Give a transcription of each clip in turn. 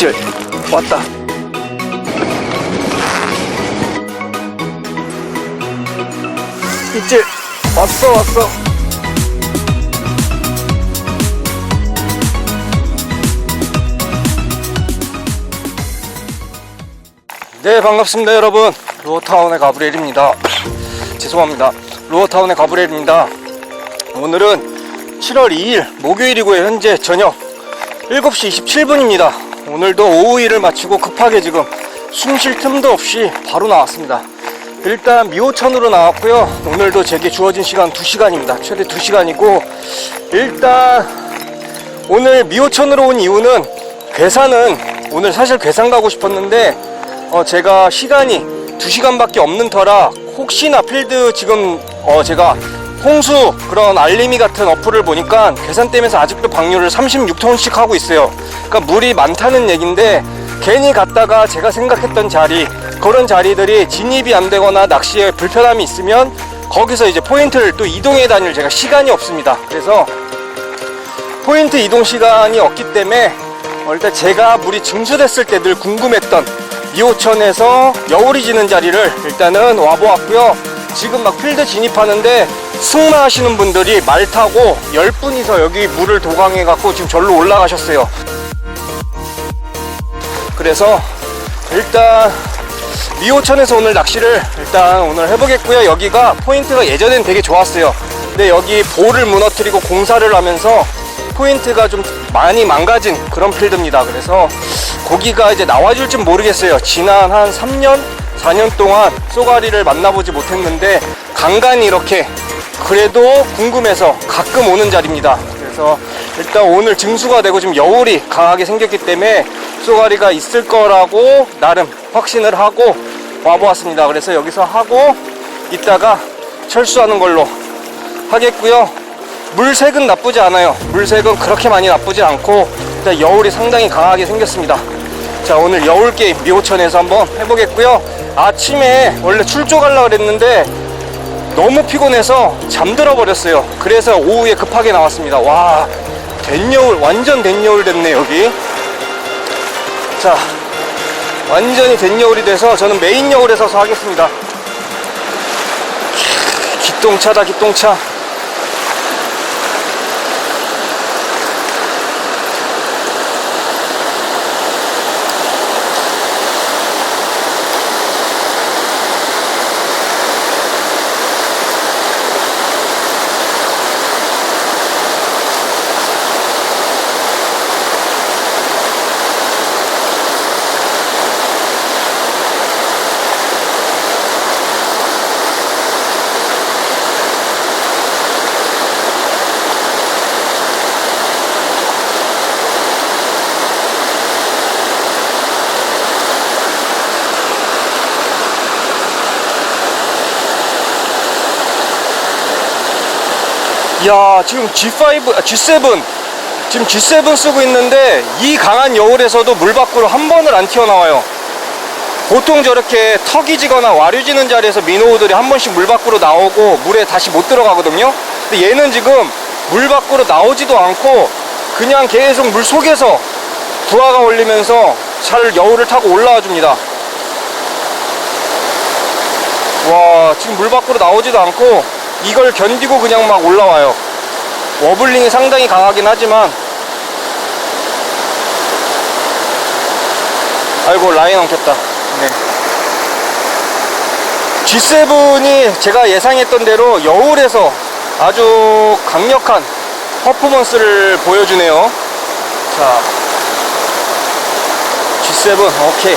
입질 왔다. 입질 왔어 왔어. 네 반갑습니다 여러분. 루어타운의 가브리엘입니다. 죄송합니다. 루어타운의 가브리엘입니다. 오늘은 7월 2일 목요일이고요. 현재 저녁 7시 27분입니다 오늘도 오후 일을 마치고 급하게 지금 숨 쉴 틈도 없이 바로 나왔습니다. 일단 미호천으로 나왔고요. 오늘도 제게 주어진 시간 2시간입니다. 최대 2시간이고 일단 오늘 미호천으로 온 이유는 괴산은 오늘 사실 괴산 가고 싶었는데 어, 제가 시간이 2시간밖에 없는 터라 혹시나 필드 지금 어, 제가 홍수 그런 알림이 같은 어플을 보니까 괴산댐에서 아직도 방류를 36톤씩 하고 있어요. 그러니까 물이 많다는 얘기인데 괜히 갔다가 제가 생각했던 자리 그런 자리들이 진입이 안 되거나 낚시에 불편함이 있으면 거기서 이제 포인트를 또 이동해 다닐 제가 시간이 없습니다. 그래서 포인트 이동 시간이 없기 때문에 어, 일단 제가 물이 증수됐을 때 늘 궁금했던 2호천에서 여울이 지는 자리를 일단은 와보았고요. 지금 막 필드 진입하는데 승마하시는 분들이 말 타고 10분이서 여기 물을 도강해 갖고 지금 절로 올라가셨어요. 그래서 일단 미호천에서 오늘 낚시를 일단 오늘 해보겠고요. 여기가 포인트가 예전엔 되게 좋았어요. 근데 여기 볼을 무너뜨리고 공사를 하면서 포인트가 좀 많이 망가진 그런 필드입니다. 그래서 고기가 이제 나와줄지 모르겠어요. 지난 한 3년 4년 동안 쏘가리를 만나보지 못했는데 간간히 이렇게 그래도 궁금해서 가끔 오는 자리입니다. 그래서 일단 오늘 증수가 되고 지금 여울이 강하게 생겼기 때문에 쏘가리가 있을 거라고 나름 확신을 하고 와보았습니다. 그래서 여기서 하고 이따가 철수하는 걸로 하겠고요. 물색은 나쁘지 않아요. 물색은 그렇게 많이 나쁘지 않고 일단 여울이 상당히 강하게 생겼습니다. 자 오늘 여울 게임 미호천에서 한번 해보겠고요. 아침에 원래 출조 가려고 그랬는데 너무 피곤해서 잠들어 버렸어요. 그래서 오후에 급하게 나왔습니다. 와 된여울 완전 된여울 됐네 여기. 자 완전히 된여울이 돼서 저는 메인 여울에 서서 하겠습니다. 기똥차다 기똥차 야 지금 G5, 아, G7 지금 G7 쓰고 있는데 이 강한 여울에서도 물 밖으로 한 번을 안 튀어나와요. 보통 저렇게 턱이 지거나 와류 지는 자리에서 민호우들이 한 번씩 물 밖으로 나오고 물에 다시 못 들어가거든요. 근데 얘는 지금 물 밖으로 나오지도 않고 그냥 계속 물 속에서 부하가 올리면서 잘 여울을 타고 올라와 줍니다. 와 지금 물 밖으로 나오지도 않고 이걸 견디고 그냥 막 올라와요. 워블링이 상당히 강하긴 하지만. 아이고 라인 엉켰다. 네. G7이 제가 예상했던 대로 여울에서 아주 강력한 퍼포먼스를 보여주네요. 자. G7 오케이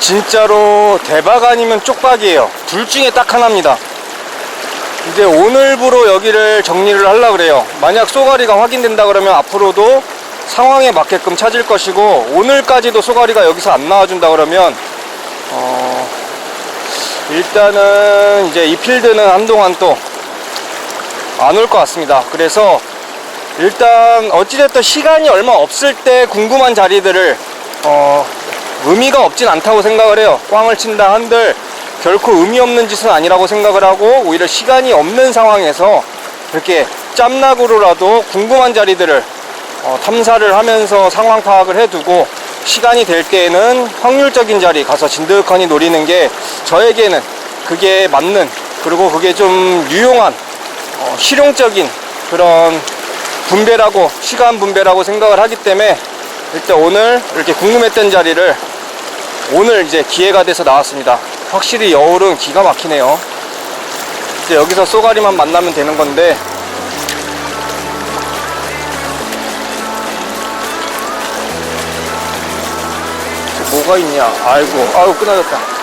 진짜로 대박 아니면 쪽박이에요. 둘 중에 딱 하나입니다. 이제 오늘부로 여기를 정리를 하려 그래요. 만약 쏘가리가 확인된다 그러면 앞으로도 상황에 맞게끔 찾을 것이고 오늘까지도 쏘가리가 여기서 안 나와준다 그러면 어, 일단은 이제 이 필드는 한동안 또 안 올 것 같습니다. 그래서 일단 어찌됐든 시간이 얼마 없을 때 궁금한 자리들을 어, 의미가 없진 않다고 생각을 해요. 꽝을 친다 한들 결코 의미 없는 짓은 아니라고 생각을 하고 오히려 시간이 없는 상황에서 이렇게 짬락으로라도 궁금한 자리들을 어, 탐사를 하면서 상황 파악을 해두고 시간이 될 때에는 확률적인 자리 가서 진득하니 노리는 게 저에게는 그게 맞는 그리고 그게 좀 유용한 어, 실용적인 그런 분배라고 시간 분배라고 생각을 하기 때문에 일단 오늘 이렇게 궁금했던 자리를 오늘 이제 기회가 돼서 나왔습니다. 확실히 여울은 기가 막히네요. 이제 여기서 쏘가리만 만나면 되는 건데 저 뭐가 있냐? 아이고, 아이고 끊어졌다.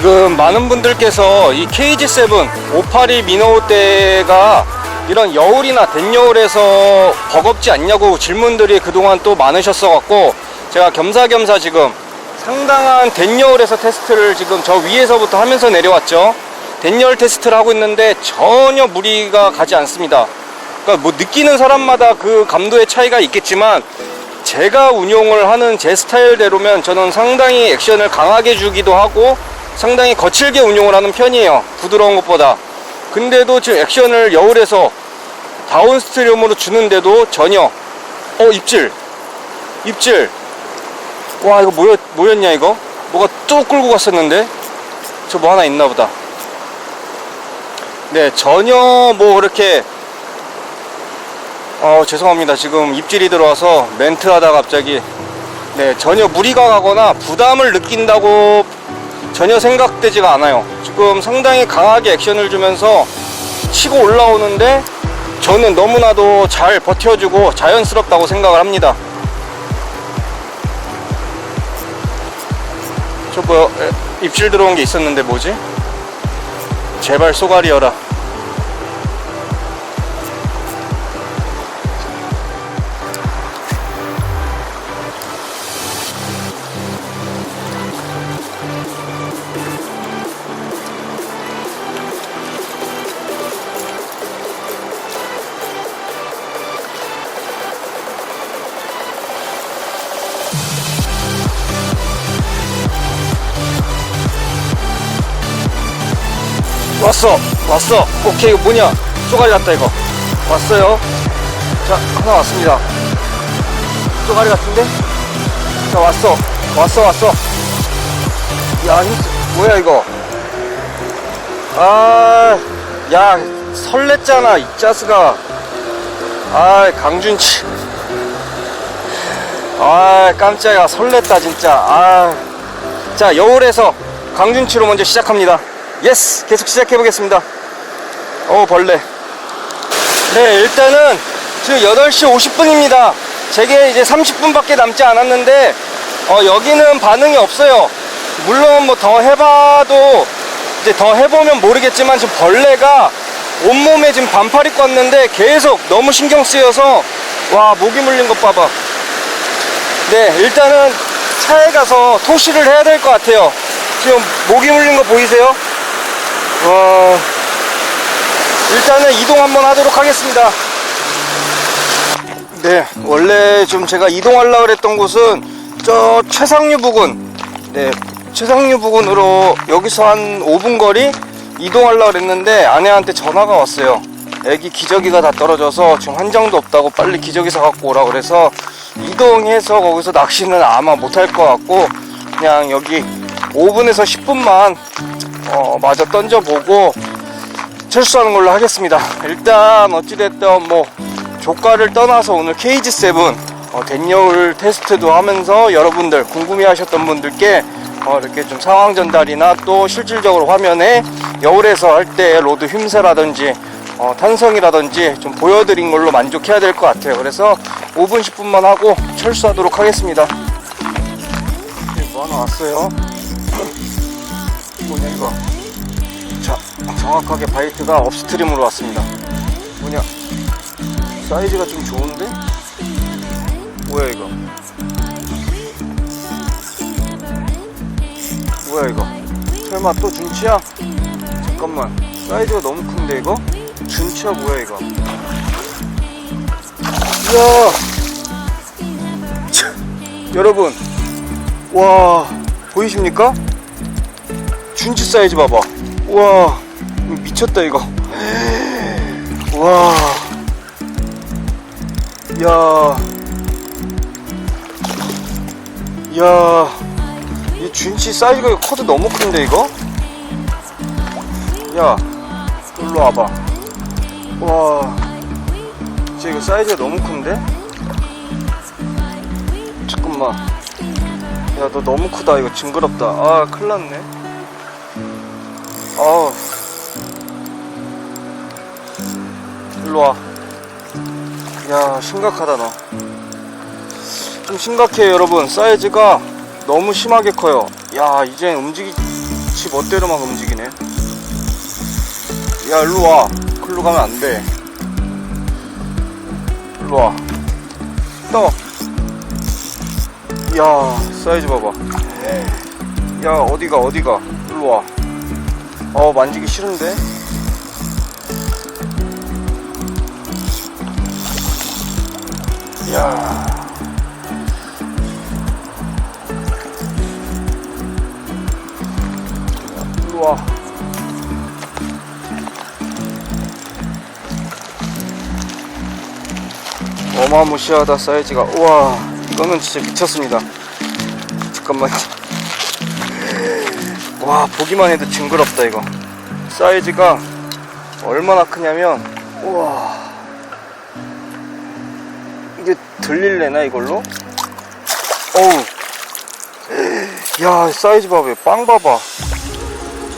지금 많은 분들께서 이 KG7 582 미노 때가 이런 여울이나 댄여울에서 버겁지 않냐고 질문들이 그동안 또 많으셨어 갖고 제가 겸사겸사 지금 상당한 댄여울에서 테스트를 지금 저 위에서부터 하면서 내려왔죠. 댄여울 테스트를 하고 있는데 전혀 무리가 가지 않습니다. 그러니까 뭐 느끼는 사람마다 그 감도의 차이가 있겠지만 제가 운용을 하는 제 스타일대로면 저는 상당히 액션을 강하게 주기도 하고 상당히 거칠게 운용을 하는 편이에요. 부드러운 것보다. 근데도 지금 액션을 여울에서 다운스트리움으로 주는데도 전혀. 어 입질. 입질. 와 이거 뭐였, 뭐였냐 이거? 뭐가 뚝 끌고 갔었는데? 저 뭐 하나 있나 보다. 네 전혀 뭐 그렇게 어 죄송합니다. 지금 입질이 들어와서 멘트 하다 갑자기. 네 전혀 무리가 가거나 부담을 느낀다고 전혀 생각되지가 않아요. 지금 상당히 강하게 액션을 주면서 치고 올라오는데 저는 너무나도 잘 버텨주고 자연스럽다고 생각을 합니다. 저뭐 입질 들어온 게 있었는데 뭐지? 제발 쏘가리여라 왔어 왔어. 오케이 이거 뭐냐? 쪼가리 같다 이거. 왔어요. 자 하나 왔습니다. 쪼가리 같은데? 자 왔어 왔어 왔어. 야힘 뭐야 이거? 아야 설렜잖아 이 짜스가. 아 강준치 아 깜짝이야 설렜다 진짜. 아자 여울에서 강준치로 먼저 시작합니다 예스 계속 시작해 보겠습니다. 어 벌레. 네 일단은 지금 8시 50분입니다. 제게 이제 30분밖에 남지 않았는데 어, 여기는 반응이 없어요. 물론 뭐 더 해봐도 이제 더 해보면 모르겠지만 지금 벌레가 온몸에 지금 반팔 입고 왔는데 계속 너무 신경 쓰여서 와 모기 물린 것 봐봐. 네 일단은 차에 가서 토시를 해야 될 것 같아요. 지금 모기 물린 거 보이세요? 와 일단은 이동 한번 하도록 하겠습니다. 네 원래 좀 제가 이동하려고 그랬던 곳은 저 최상류 부근 네 최상류 부근으로 여기서 한 5분 거리 이동하려고 그랬는데 아내한테 전화가 왔어요. 애기 기저귀가 다 떨어져서 지금 한정도 없다고 빨리 기저귀 사갖고 오라 그래서 이동해서 거기서 낚시는 아마 못할 것 같고 그냥 여기 5분에서 10분만 어, 마저 던져보고 철수하는 걸로 하겠습니다. 일단 어찌됐든 뭐 조과를 떠나서 오늘 KG7 어, 댄여울 테스트도 하면서 여러분들 궁금해하셨던 분들께 어, 이렇게 좀 상황 전달이나 또 실질적으로 화면에 여울에서 할 때 로드 휨새라든지 어, 탄성이라든지 좀 보여드린 걸로 만족해야 될 것 같아요. 그래서 5분 10분만 하고 철수하도록 하겠습니다. 뭐 하나 왔어요? 뭐냐 이거? 자, 정확하게 바이트가 업스트림으로 왔습니다. 뭐냐? 사이즈가 좀 좋은데? 뭐야 이거? 뭐야 이거? 설마 또 준치야? 잠깐만. 사이즈가 너무 큰데 이거? 준치야 뭐야 이거? 이야! 참, 여러분, 와 보이십니까? 준치 사이즈 봐봐. 와 미쳤다 이거. 와. 야. 야. 이 준치 사이즈가 커도 너무 큰데 이거? 야. 일로 와봐. 와. 진짜 이거 사이즈가 너무 큰데? 잠깐만. 야, 너 너무 크다. 이거 징그럽다. 아, 큰일 났네. 아우. 일로 와. 야, 심각하다, 너. 좀 심각해요, 여러분. 사이즈가 너무 심하게 커요. 야, 이제 움직이, 지 멋대로만 움직이네. 야, 일로 와. 글로 가면 안 돼. 일로 와. 떠. 야, 사이즈 봐봐. 야, 어디가, 어디가. 일로 와. 어, 만지기 싫은데? 야. 일로 와. 어마무시하다 사이즈가 우와 이거는 진짜 미쳤습니다 잠깐만 와 보기만 해도 징그럽다 이거. 사이즈가 얼마나 크냐면 우와. 이게 들릴래나 이걸로? 어우. 야 사이즈 봐봐 빵 봐봐.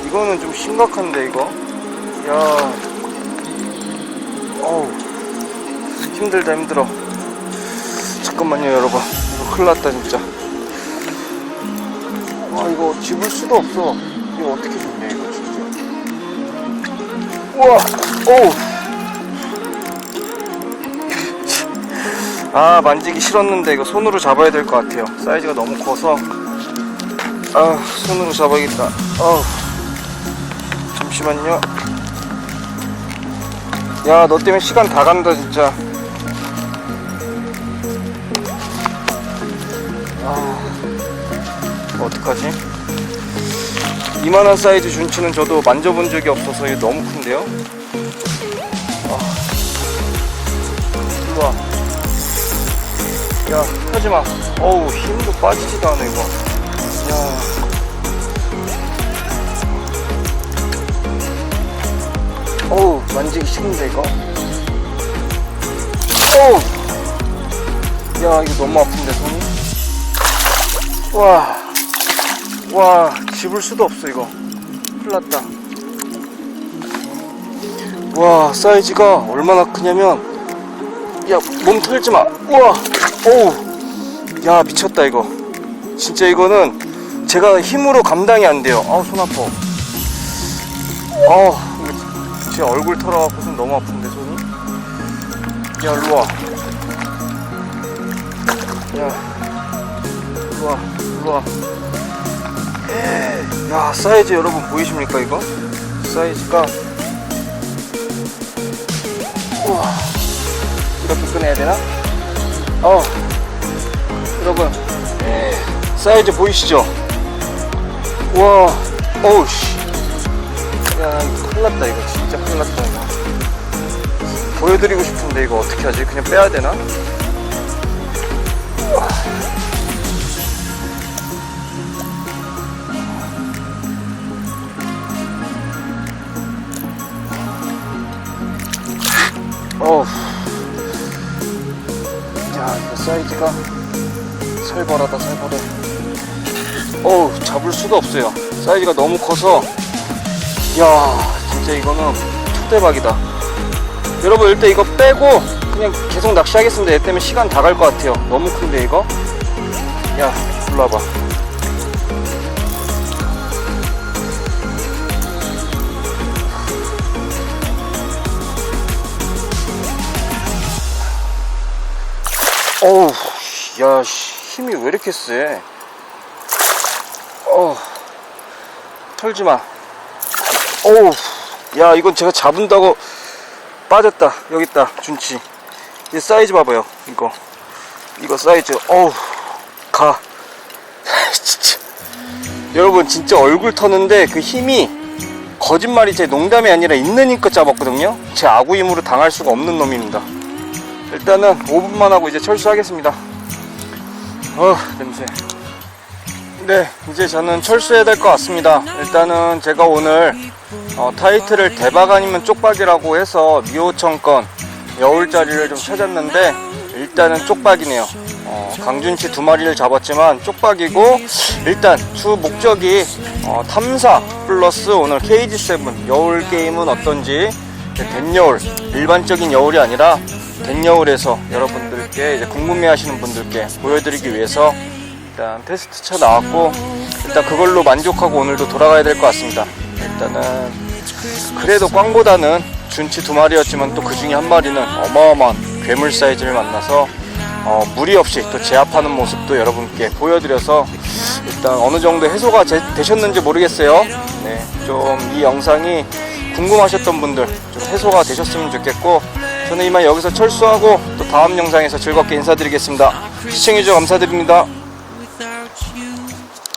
이거는 좀 심각한데 이거? 야. 어우. 힘들다 힘들어. 잠깐만요 여러분. 이거 큰일 났다 진짜 아 이거 집을 수도 없어. 이거 어떻게 좋냐 이거 진짜. 우와 오우. 아 만지기 싫었는데 이거 손으로 잡아야 될 것 같아요. 사이즈가 너무 커서. 아 손으로 잡아야겠다. 아 잠시만요. 야 너 때문에 시간 다 간다 진짜 어떡하지? 이만한 사이즈 준치는 저도 만져본 적이 없어서 이게 너무 큰데요? 아. 일로 와. 야, 하지 마. 어우, 힘도 빠지지도 않아, 이거. 야. 어우, 만지기 싫은데, 이거. 어우! 야, 이거 너무 아픈데, 손이? 와. 와, 집을 수도 없어, 이거. 큰일 났다. 와, 사이즈가 얼마나 크냐면, 야, 몸 털지 마. 우와, 어우, 야, 미쳤다, 이거. 진짜 이거는 제가 힘으로 감당이 안 돼요. 아우, 손 아파. 아우, 진짜 얼굴 털어갖고 손 너무 아픈데, 손이? 야, 일로 와. 야, 일로 와, 일로 와. 야, 사이즈 여러분 보이십니까, 이거? 사이즈가. 우와. 이렇게 꺼내야 되나? 어, 여러분, 사이즈 보이시죠? 와, 어우, 씨. 야, 이거 큰일 났다, 이거. 진짜 큰일 났다, 이거. 보여드리고 싶은데, 이거 어떻게 하지? 그냥 빼야 되나? 사이즈가 살벌하다, 살벌해. 어우, 잡을 수가 없어요. 사이즈가 너무 커서. 야, 진짜 이거는 초대박이다. 여러분, 일단 이거 빼고 그냥 계속 낚시하겠습니다. 얘 때문에 시간 다 갈 것 같아요. 너무 큰데, 이거? 야, 와봐. 어우, 야, 씨, 힘이 왜 이렇게 세? 어, 털지 마. 어우, 야, 이건 제가 잡은다고 빠졌다. 여기 있다, 준치. 이 사이즈 봐봐요, 이거. 이거 사이즈, 어우, 가. 진짜. 여러분, 진짜 얼굴 터는데 그 힘이 거짓말이 제 농담이 아니라 있는 힘껏 잡았거든요. 제 아구 힘으로 당할 수가 없는 놈입니다. 일단은 5분만 하고 이제 철수하겠습니다. 어 냄새. 네, 이제 저는 철수해야 될 것 같습니다. 일단은 제가 오늘 어, 타이틀을 대박 아니면 쪽박이라고 해서 미호천건 여울자리를 좀 찾았는데 일단은 쪽박이네요. 어, 강준치 두 마리를 잡았지만 쪽박이고 일단 주 목적이 어, 탐사 플러스 오늘 KG7 여울 게임은 어떤지 댄여울 일반적인 여울이 아니라 댄여울에서 여러분들께 이제 궁금해하시는 분들께 보여드리기 위해서 일단 테스트 차 나왔고 일단 그걸로 만족하고 오늘도 돌아가야 될 것 같습니다. 일단은 그래도 꽝보다는 준치 두 마리였지만 또 그 중에 한 마리는 어마어마한 괴물 사이즈를 만나서 어, 무리 없이 또 제압하는 모습도 여러분께 보여드려서 일단 어느 정도 해소가 제- 되셨는지 모르겠어요. 네, 좀 이 영상이 궁금하셨던 분들 좀 해소가 되셨으면 좋겠고 저는 이만 여기서 철수하고 또 다음 영상에서 즐겁게 인사드리겠습니다. 시청해주셔서 감사드립니다.